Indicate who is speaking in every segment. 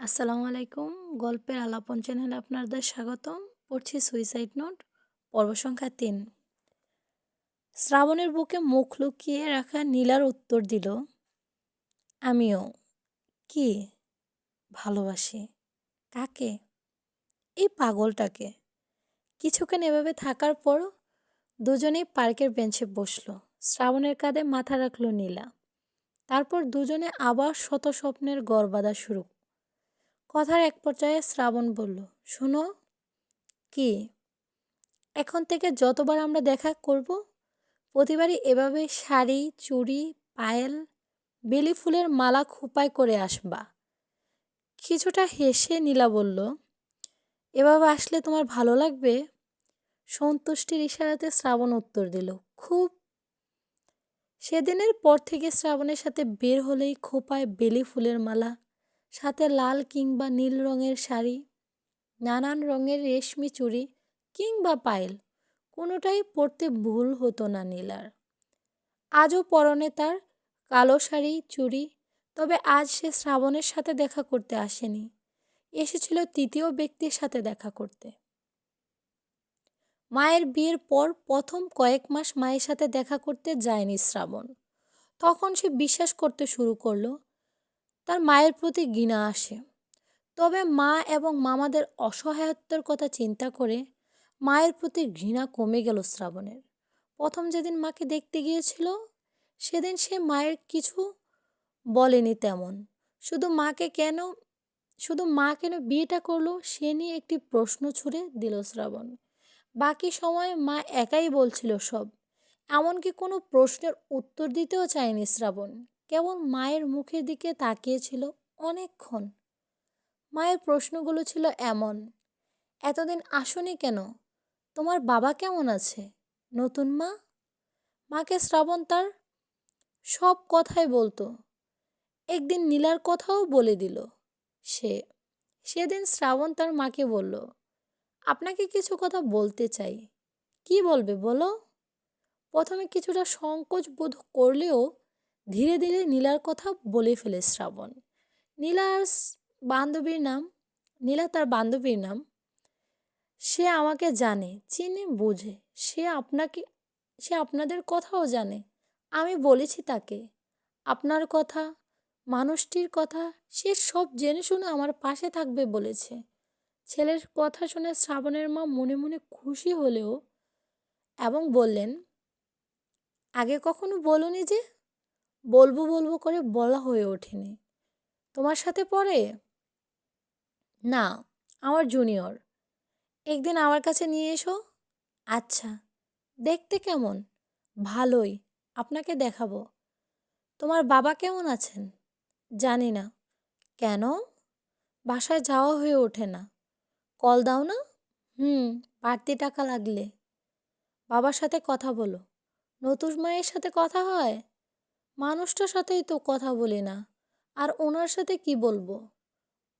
Speaker 1: আসসালামু আলাইকুম। গল্পের আলাপন চ্যানেলে আপনাদের স্বাগতম। পড়ছি সুইসাইড নোট পর্ব সংখ্যা তিন। শ্রাবণের বুকে মুখ লুকিয়ে রাখা নীলার উত্তর দিল, আমিও। কি? ভালোবাসি। কাকে? এই পাগলটাকে। কিছুক্ষণ এভাবে থাকার পর দুজনেই পার্কের বেঞ্চে বসল। শ্রাবণের কাঁধে মাথা রাখল নীলা। তারপর দুজনে আবার শত স্বপ্নের গড় বাঁধা শুরু কথার এক পর্যায়ে শ্রাবণ বলল, শোনো, কি? এখন থেকে যতবার আমরা দেখা করব, প্রতিবারই এভাবে শাড়ি, চুড়ি, পায়েল, বেলি ফুলের মালা খোপায় করে আসবা। কিছুটা হেসে নীলা বলল, এভাবে আসলে তোমার ভালো লাগবে? সন্তুষ্টির ইশারাতে শ্রাবণ উত্তর দিল, খুব। সেদিনের পর থেকে শ্রাবণের সাথে বের হলেই খোপায় বেলি ফুলের মালা সাথে লাল কিংবা নীল রঙের শাড়ি, নানান রঙের রেশমি চুড়ি কিংবা পায়েল। কোনোটাই পরতে ভুল হতো না নীলার। আজও পরনে তার কালো শাড়ি, চুড়ি, তবে আজ সে শ্রাবণের সাথে দেখা করতে আসেনি। এসেছিল তৃতীয় ব্যক্তির সাথে দেখা করতে। মায়ের বিয়ের পর প্রথম কয়েক মাস মায়ের সাথে দেখা করতে যায়নি শ্রাবণ। তখন সে বিশ্বাস করতে শুরু করল তার মায়ের প্রতি ঘৃণা আসে। তবে মা এবং মামাদের অসহায়ত্বের কথা চিন্তা করে মায়ের প্রতি ঘৃণা কমে গেল শ্রাবণের। প্রথম যেদিন মাকে দেখতে গিয়েছিল, সেদিন সে মায়ের কিছু বলেনি তেমন। শুধু মাকে কেন, শুধু মা কেন বিয়েটা করল, সে নিয়ে একটি প্রশ্ন ছুড়ে দিল শ্রাবণ। বাকি সময় মা একাই বলছিল সব, এমনকি কোনো প্রশ্নের উত্তর দিতেও চায়নি শ্রাবণ। কেবল মায়ের মুখের দিকে তাকিয়েছিল অনেকক্ষণ। মায়ের প্রশ্নগুলো ছিল এমন, এতদিন আসনি কেন? তোমার বাবা কেমন আছে? নতুন মা? মাকে শ্রাবণ তার সব কথাই বলতো। একদিন নীলার কথাও বলে দিল সে। সেদিন শ্রাবণ তার মাকে বলল, আপনাকে কিছু কথা বলতে চাই। কি বলবে বলো? প্রথমে কিছুটা সংকোচ বোধ করলেও ধীরে ধীরে নীলার কথা বলে ফেলে শ্রাবণ। নীলার বান্ধবীর নাম, নীলা তার বান্ধবীর নাম। সে আমাকে জানে, চিনে, বোঝে। সে আপনাকে, সে আপনাদের কথাও জানে। আমি বলেছি তাকে, আপনার কথা, মানুষটির কথা, সে সব জেনে শুনে আমার পাশে থাকবে বলেছে। ছেলের কথা শুনে শ্রাবণের মা মনে মনে খুশি হলেও এবং বললেন, আগে কখনো বলনি যে বলব বলব করে বলা হয়ে ওঠেনি। তোমার সাথে পড়ে না, আমার জুনিয়র একদিন আমার কাছে নিয়ে এসো। আচ্ছা দেখতে কেমন? ভালোই, আপনাকে দেখাবো। তোমার বাবা কেমন আছেন? জানি না। কেন? বাসায় যাওয়া হয়ে ওঠে না। কল দাও না? হুম, বাড়তি টাকা লাগলে। বাবার সাথে কথা বলো। নতুন মায়ের সাথে কথা হয়? মানুষটার সাথেই তো কথা বলি না। আর ওনার সাথে কি বলব?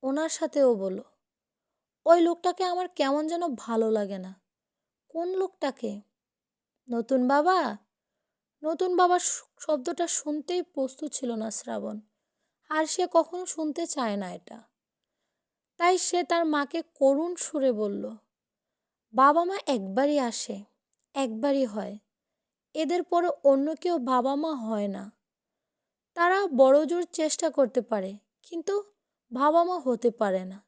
Speaker 1: ওনার সাথেও বলো। ওই লোকটাকে আমার কেমন যেন ভালো লাগে না। কোন লোকটাকে? নতুন বাবা? নতুন বাবা শব্দটা শুনতেই প্রস্তুত ছিল না শ্রাবণ। আর সে কখনো শুনতে চায় না এটা। তাই সে তার মাকে করুণ সুরে বলল, বাবা মা একবারই আসে, একবারই হয়। এদের পরে অন্য কেউ বাবা মা হয় না। তারা বড় জোর চেষ্টা করতে পারে, কিন্তু বাবা মা হতে পারে না।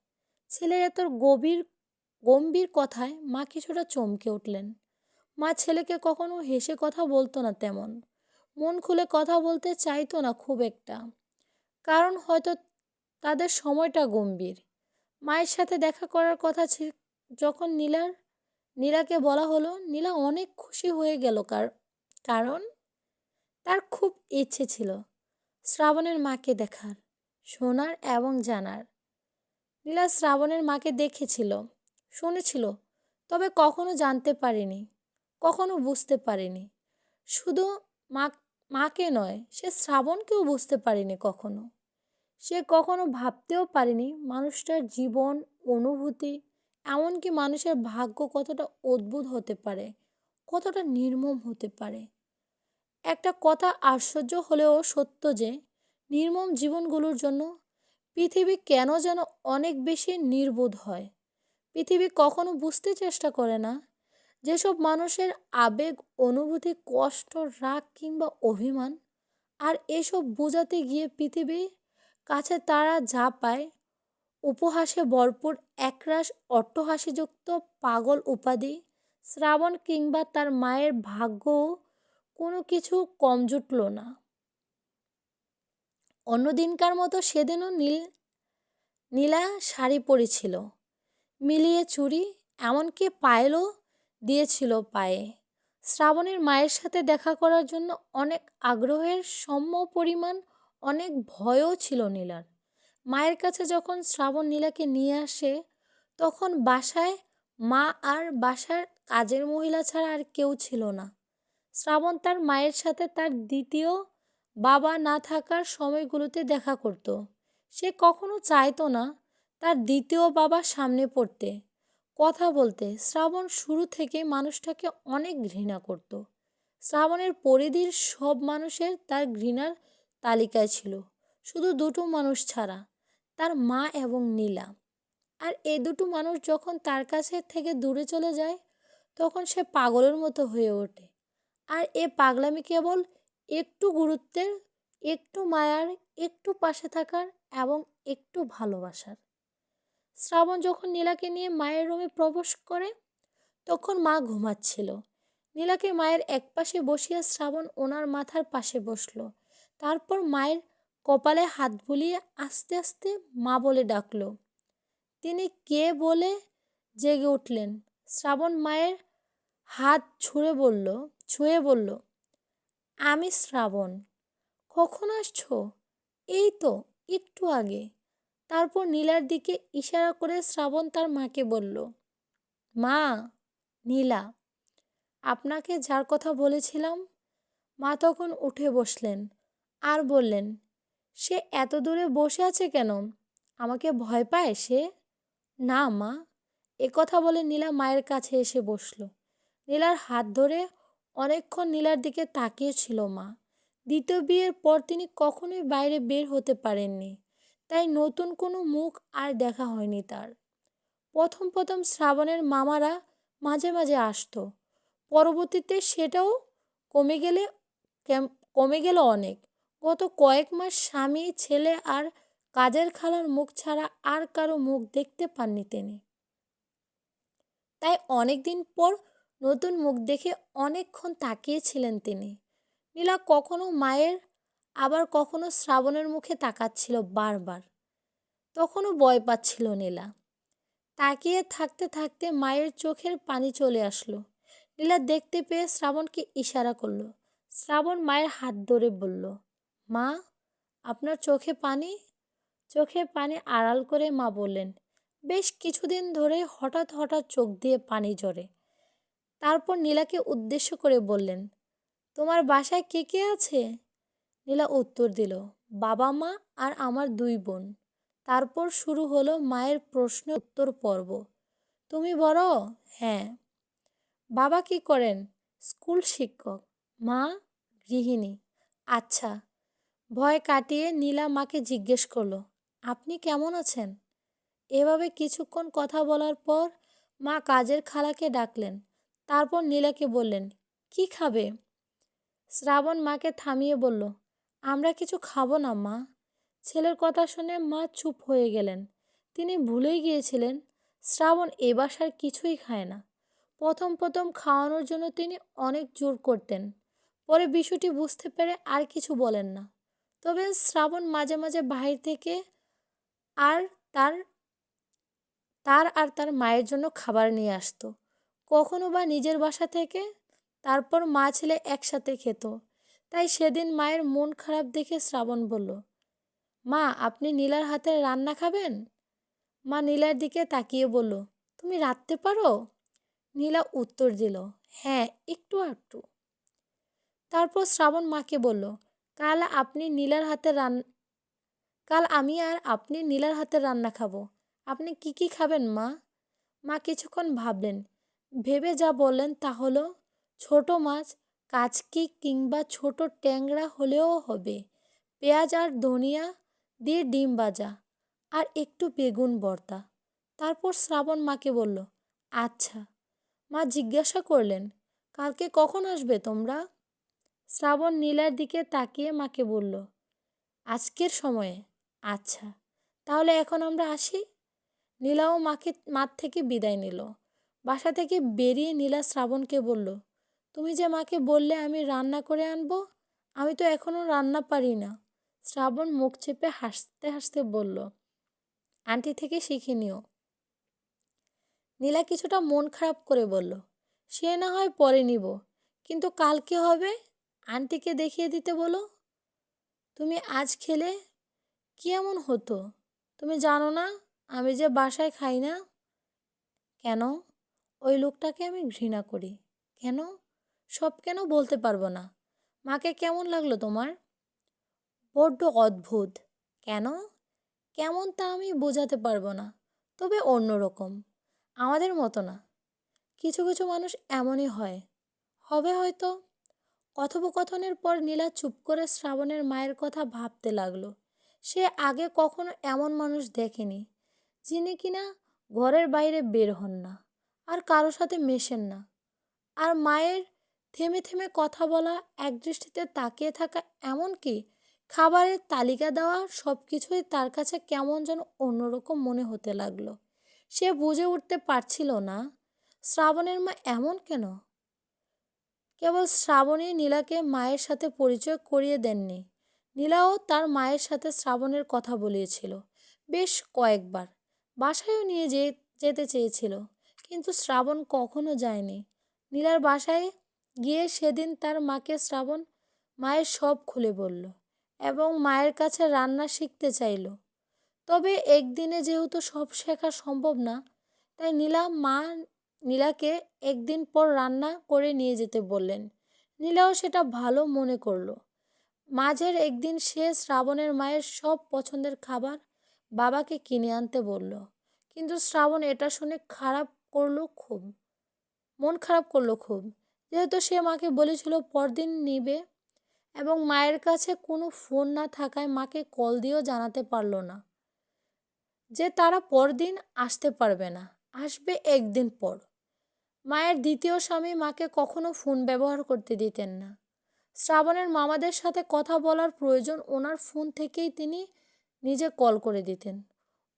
Speaker 1: ছেলের এত গভীর, গম্ভীর কথায় মা কিছুটা চমকে উঠলেন। মা ছেলেকে কখনো হেসে কথা বলতো না তেমন। মন খুলে কথা বলতে চাইতো না খুব একটা। কারণ হয়তো তাদের সময়টা গম্ভীর। মায়ের সাথে দেখা করার কথা যখন নীলার, নীলাকে বলা হলো, নীলা অনেক খুশি হয়ে গেল কার, কারণ তার খুব ইচ্ছে ছিল। শ্রাবণের মাকে দেখার শোনার এবং জানার। নীলা শ্রাবণের মাকে দেখেছিল, শুনেছিল, তবে কখনো জানতে পারেনি, কখনো বুঝতে পারেনি। শুধু মা, মাকে নয়, সে শ্রাবণকেও বুঝতে পারেনি কখনো। সে কখনো ভাবতেও পারেনি মানুষটার জীবন, অনুভূতি, এমনকি মানুষের ভাগ্য কতটা অদ্ভুত হতে পারে, কতটা নির্মম হতে পারে। একটা কথা আশ্চর্য হলেও সত্য যে, নির্মম জীবনগুলোর জন্য পৃথিবী কেন যেন অনেক বেশি নির্বোধ হয়? পৃথিবী কখনো বুঝতে চেষ্টা করে না যেসব মানুষের আবেগ, অনুভূতি, কষ্ট, রাগ কিংবা অভিমান আর এসব বোঝাতে গিয়ে পৃথিবী কাছে তারা যা পায়, উপহাসে ভরপুর, একরাশ অট্টহাসিযুক্ত পাগল উপাধি, শ্রাবণ কিংবা তার মায়ের ভাগ্যও কোনো কিছু কম জুটল না। অন্য দিনকার মতো সেদিনও নীল, নীলা শাড়ি পরেছিল। মিলিয়ে চুড়ি, এমনকি পায়েলও দিয়েছিল পায়ে। শ্রাবণের মায়ের সাথে দেখা করার জন্য অনেক আগ্রহের সম পরিমাণ, অনেক ভয়ও ছিল নীলার। মায়ের কাছে যখন শ্রাবণ নীলাকে নিয়ে আসে, তখন বাসায় মা আর বাসার কাজের মহিলা ছাড়া আর কেউ ছিল না। শ্রাবণ তার মায়ের সাথে তার দ্বিতীয় বাবা না থাকার সময়গুলোতে দেখা করত। সে কখনো চাইতো না তার দ্বিতীয় বাবা সামনে পড়তে। কথা বলতে, শ্রাবণ শুরু থেকে মানুষটাকে অনেক ঘৃণা করত। শ্রাবণের পরিধির সব মানুষের তার ঘৃণার তালিকায় ছিল। শুধু দুটো মানুষ ছাড়া, তার মা এবং নীলা। আর এই দুটো মানুষ যখন তার কাছে থেকে দূরে চলে যায়, তখন সে পাগলের মতো হয়ে ওঠে। আর এ পাগলামি কেবল একটু গুরুত্বের, একটু মায়ার, একটু পাশে থাকার এবং একটু ভালোবাসার। শ্রাবণ যখন নীলাকে নিয়ে মায়ের রুমে প্রবেশ করে, তখন মা ঘুমাচ্ছিল। নীলাকে মায়ের এক পাশে বসিয়ে শ্রাবণ ওনার মাথার পাশে বসল। তারপর মায়ের কপালে হাত বুলিয়ে আস্তে আস্তে মা বলে ডাকল, তিনি কে বলে জেগে উঠলেন? শ্রাবণ মায়ের হাত ছুঁড়ে বলল ছুঁয়ে বলল, আমি শ্রাবণ। কখন আসছো? এই তো, একটু আগে। তারপর নীলার দিকে ইশারা করে শ্রাবণ তার মাকে বলল, মা, নীলা, আপনাকে যার কথা বলেছিলাম, মা তখন উঠে বসলেন আর বললেন, সে এত দূরে বসে আছে কেন? আমাকে ভয় পায় সে? না মা। এ কথা বলে নীলা মায়ের কাছে এসে বসল। নীলার হাত ধরে অনেকক্ষণ নীলার দিকে তাকিয়েছিল মা। দ্বিতীয় বিয়ের পর তিনি কখনোই বাইরে বের হতে পারেননি, তাই নতুন কোনো মুখ আর দেখা হয়নি তার। প্রথম প্রথম শ্রাবণের মামারা মাঝে মাঝে আসতো, পরবর্তীতে সেটাও কমে গেলে কমে গেল অনেক। গত কয়েক মাস স্বামী, ছেলে আর কাজের খালার মুখ ছাড়া আর কারও মুখ দেখতে পাননি তিনি। তাই অনেক দিন পর নতুন মুখ দেখে অনেকক্ষণ তাকিয়েছিলেন তিনি। নীলা কখনো মায়ের, আবার কখনো শ্রাবণের মুখে তাকাচ্ছিল বারবার। তখনও ভয় পাচ্ছিল নীলা। তাকিয়ে থাকতে থাকতে মায়ের চোখের পানি চলে আসলো। নীলা দেখতে পেয়ে শ্রাবণকে ইশারা করল। শ্রাবণ মায়ের হাত ধরে বলল, মা, আপনার চোখে পানি? চোখে পানি আড়াল করে মা বললেন, বেশ কিছুদিন ধরে হঠাৎ হঠাৎ চোখ দিয়ে পানি ঝরে। তারপর নীলাকে উদ্দেশ্য করে বললেন, তোমার বাসায় কে কে আছে? নীলা উত্তর দিল, বাবা মা আর আমার দুই বোন। তারপর শুরু হলো মায়ের প্রশ্ন উত্তর পর্ব। তুমি বড়? হ্যাঁ। বাবা কি করেন? স্কুল শিক্ষক। মা? গৃহিণী। আচ্ছা। ভয় কাটিয়ে নীলা মাকে জিজ্ঞেস করল, আপনি কেমন আছেন? এভাবে কিছুক্ষণ কথা বলার পর মা কাজের খালাকে ডাকলেন তারপর নীলাকে বললেন, কি খাবে? শ্রাবণ মাকে থামিয়ে বলল, আমরা কিছু খাব না, মা। ছেলের কথা শুনে মা চুপ হয়ে গেলেন। তিনি ভুলেই গিয়েছিলেন, শ্রাবণ এ বাসার কিছুই খায় না। প্রথম প্রথম খাওয়ানোর জন্য তিনি অনেক জোর করতেন, পরে বিষয়টি বুঝতে পেরে আর কিছু বলেন না। তবে শ্রাবণ মাঝে মাঝে বাহির থেকে আর তার তার আর তার মায়ের জন্য খাবার নিয়ে আসতো। কখনো বা নিজের বাসা থেকে, তারপর মা ছেলে একসাথে খেত। তাই সেদিন মায়ের মন খারাপ দেখে শ্রাবণ বলল, মা, আপনি নীলার হাতের রান্না খাবেন? মা নীলার দিকে তাকিয়ে বলল, তুমি রাঁধতে পারো? নীলা উত্তর দিল হ্যাঁ একটু একটু তারপর শ্রাবণ মাকে বলল, কাল আপনি নীলার হাতে রান, কাল আমি আর আপনি নীলার হাতে রান্না খাব। আপনি কি কি খাবেন মা? মা কিছুক্ষণ ভাবলেন ভেবে যা বললেন তা হলো, ছোট মাছ কাচকি কিংবা ছোট ট্যাংরা হলেও হবে। পেঁয়াজ আর ধনিয়া দিয়ে ডিম ভাজা আর একটু বেগুন ভর্তা তারপর শ্রাবণ মাকে বলল আচ্ছা। মা জিজ্ঞাসা করলেন, কালকে কখন আসবে তোমরা? শ্রাবণ নীলার দিকে তাকিয়ে মাকে বলল, আজকের সময়ে। আচ্ছা তাহলে এখন আমরা আসি? নীলাও মাকে মাঠ থেকে বিদায় নিল। বাসা থেকে বেরিয়ে নীলা শ্রাবণকে বলল, তুমি যে মাকে বললে আমি রান্না করে আনব? আমি তো এখনও রান্না পারি না শ্রাবণ মুখ চেপে হাসতে হাসতে বলল, আন্টি থেকে শিখে নিও। নীলা কিছুটা মন খারাপ করে বলল, সে না হয় পরে নিব, কিন্তু কালকে হবে? আন্টিকে দেখিয়ে দিতে বলো? তুমি আজ খেলে কি এমন হতো? তুমি জানো না, আমি যে বাসায় খাই না? কেন? ওই লোকটাকে আমি ঘৃণা করি। কেন? সব কেন বলতে পারব না? মাকে কেমন লাগল তোমার? বড্ড অদ্ভুত। কেন? কেমন তা আমি বোঝাতে পারব না, তবে অন্যরকম আমাদের মতো না। কিছু কিছু মানুষ এমনই হয়। হবে হয়তো। কথোপকথনের পর নীলা চুপ করে শ্রাবণের মায়ের কথা ভাবতে লাগল। সে আগে কখনো এমন মানুষ দেখেনি, যিনি কিনা ঘরের বাইরে বের হন না। আর কারও সাথে মেশেন না। আর মায়ের থেমে থেমে কথা বলা একদৃষ্টিতে তাকিয়ে থাকা এমনকি খাবারের তালিকা দেওয়া সব কিছুই তার কাছে কেমন যেন অন্যরকম মনে হতে লাগল। সে বুঝে উঠতে পারছিল না, শ্রাবণের মা এমন কেন? কেবল শ্রাবণী নীলাকে মায়ের সাথে পরিচয় করিয়ে দেননি। নীলাও তার মায়ের সাথে শ্রাবণের কথা বলিয়েছিল, বেশ কয়েকবার। বাসায়ও নিয়ে যেতে চেয়েছিল। কিন্তু শ্রাবণ কখনো যায়নি। নীলার বাসায় গিয়ে সেদিন তার মাকে শ্রাবণ মায়ের সব খুলে বলল এবং মায়ের কাছে রান্না শিখতে চাইল। তবে একদিনে যেহেতু সব শেখা সম্ভব না, তাই নীলা মা নীলাকে একদিন পর রান্না করে নিয়ে যেতে বললেন। নীলাও সেটা ভালো মনে করল। মাঝের একদিন সে শ্রাবণের মায়ের সব পছন্দের খাবার বাবাকে কিনে আনতে বলল। কিন্তু শ্রাবণ এটা শুনে খারাপ করল খুব। মন খারাপ করল খুব। যেহেতু সে মাকে বলেছিল পরদিন নিবে এবং মায়ের কাছে কোনো ফোন না থাকায় মাকে কল দিয়েও জানাতে পারল না যে তারা পরদিন আসতে পারবে না, আসবে একদিন পর। মায়ের দ্বিতীয় স্বামী মাকে কখনো ফোন ব্যবহার করতে দিতেন না। শ্রাবণের মামাদের সাথে কথা বলার প্রয়োজন ওনার ফোন থেকেই তিনি নিজে কল করে দিতেন।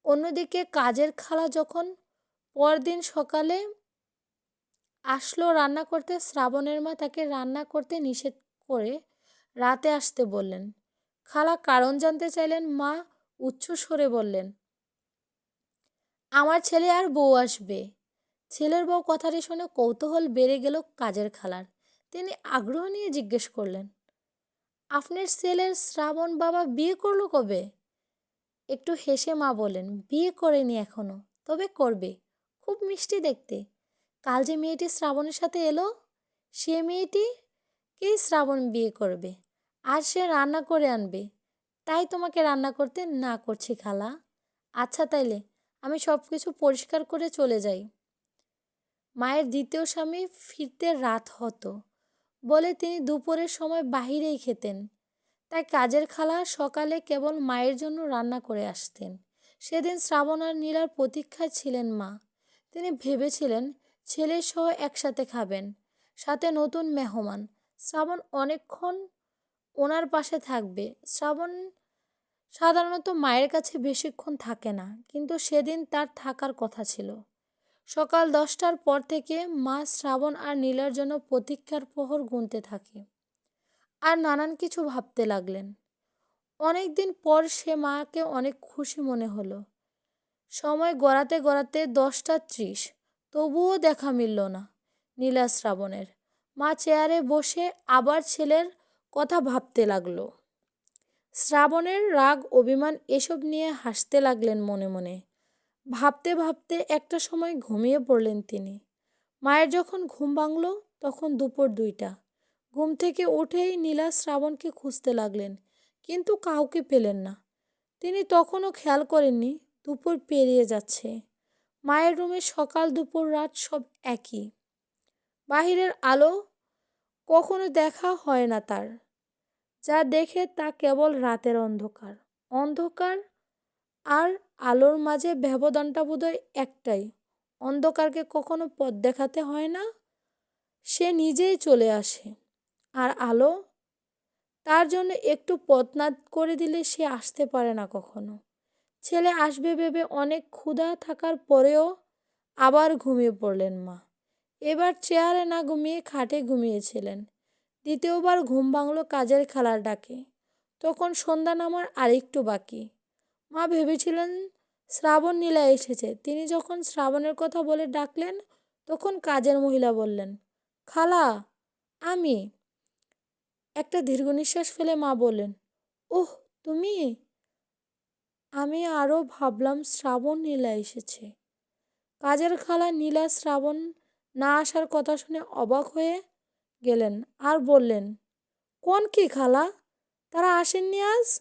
Speaker 1: অন্যদিকে কাজের খালা যখন পরদিন সকালে আসলো রান্না করতে। শ্রাবণের মা তাকে রান্না করতে নিষেধ করে রাতে আসতে বললেন। খালা কারণ জানতে চাইলেন, মা উচ্চ স্বরে বললেন, আমার ছেলে আর বউ আসবে। ছেলের বউ কথাটি শুনে কৌতূহল বেড়ে গেল কাজের খালার। তিনি আগ্রহ নিয়ে জিজ্ঞেস করলেন, আপনার ছেলের শ্রাবণ বাবা বিয়ে করল কবে? একটু হেসে মা বলেন বিয়ে করেনি এখনও, তবে করবে। খুব মিষ্টি দেখতে। কাল যে মেয়েটি শ্রাবণের সাথে এলো, সে মেয়েটি মেয়েটিকেই শ্রাবণ বিয়ে করবে? আর সে রান্না করে আনবে। তাই তোমাকে রান্না করতে না করছি খালা। আচ্ছা তাইলে, আমি সব কিছু পরিষ্কার করে চলে যাই। মায়ের দ্বিতীয় স্বামী ফিরতে রাত হতো বলে তিনি দুপুরের সময় বাহিরেই খেতেন। তাই কাজের খালা সকালে কেবল মায়ের জন্য রান্না করে আসতেন। সেদিন শ্রাবণ আর নীলার প্রতীক্ষায় ছিলেন মা। তিনি ভেবেছিলেন ছেলে সহ একসাথে খাবেন, সাথে নতুন মেহমান। শ্রাবণ অনেকক্ষণ ওনার পাশে থাকবে। শ্রাবণ সাধারণত মায়ের কাছে বেশিক্ষণ থাকে না, কিন্তু সেদিন তার থাকার কথা ছিল। সকাল দশটার পর থেকে মা শ্রাবণ আর নীলার জন্য প্রতীক্ষার প্রহর গুনতে থাকে। আর নানান কিছু ভাবতে লাগলেন। অনেক দিন পর সে মাকে অনেক খুশি মনে হলো। সময় গড়াতে গড়াতে দশটা ত্রিশ। তবুও দেখা মিলল না নীলা শ্রাবণের। মা চেয়ারে বসে আবার ছেলের কথা ভাবতে লাগল। শ্রাবণের রাগ, অভিমান এসব নিয়ে হাসতে লাগলেন মনে মনে। ভাবতে ভাবতে একটা সময় ঘুমিয়ে পড়লেন তিনি। মায়ের যখন ঘুম ভাঙল, তখন দুপুর দুইটা। ঘুম থেকে উঠেই নীলা শ্রাবণকে খুঁজতে লাগলেন, কিন্তু কাউকে পেলেন না। তিনি তখনও খেয়াল করেননি দুপুর পেরিয়ে যাচ্ছে। মায়ের রুমে সকাল, দুপুর, রাত সব একই। বাহিরের আলো কখনো দেখা হয় না তার। যা দেখে তা কেবল রাতের অন্ধকার। অন্ধকার আর আলোর মাঝে ব্যবধানটা বোধহয় একটাই। অন্ধকারকে কখনো পথ দেখাতে হয় না, সে নিজেই চলে আসে। আর আলো তার জন্য একটু পথ করে দিলে সে আসতে পারে না কখনো। ছেলে আসবে ভেবে অনেক ক্ষুধা থাকার পরেও আবার ঘুমিয়ে পড়লেন মা। এবার চেয়ারে না ঘুমিয়ে খাটে ঘুমিয়েছিলেন। দ্বিতীয়বার ঘুম ভাঙল কাজের খেলার ডাকে। তখন সন্ধ্যা নামার আরেকটু বাকি। মা ভেবেছিলেন শ্রাবণ নীলা এসেছে। তিনি যখন শ্রাবণের কথা বলে ডাকলেন, তখন কাজের মহিলা বললেন, খালা, আমি। একটা দীর্ঘ নিঃশ্বাস ফেলে মা বললেন, ওহ, তুমি? আমি আরও ভাবলাম শ্রাবণ নীলা এসেছে। কাজের খালা নীলা শ্রাবণ না আসার কথা শুনে অবাক হয়ে গেলেন আর বললেন, কোন কি খালা? তারা আসেননি আজ?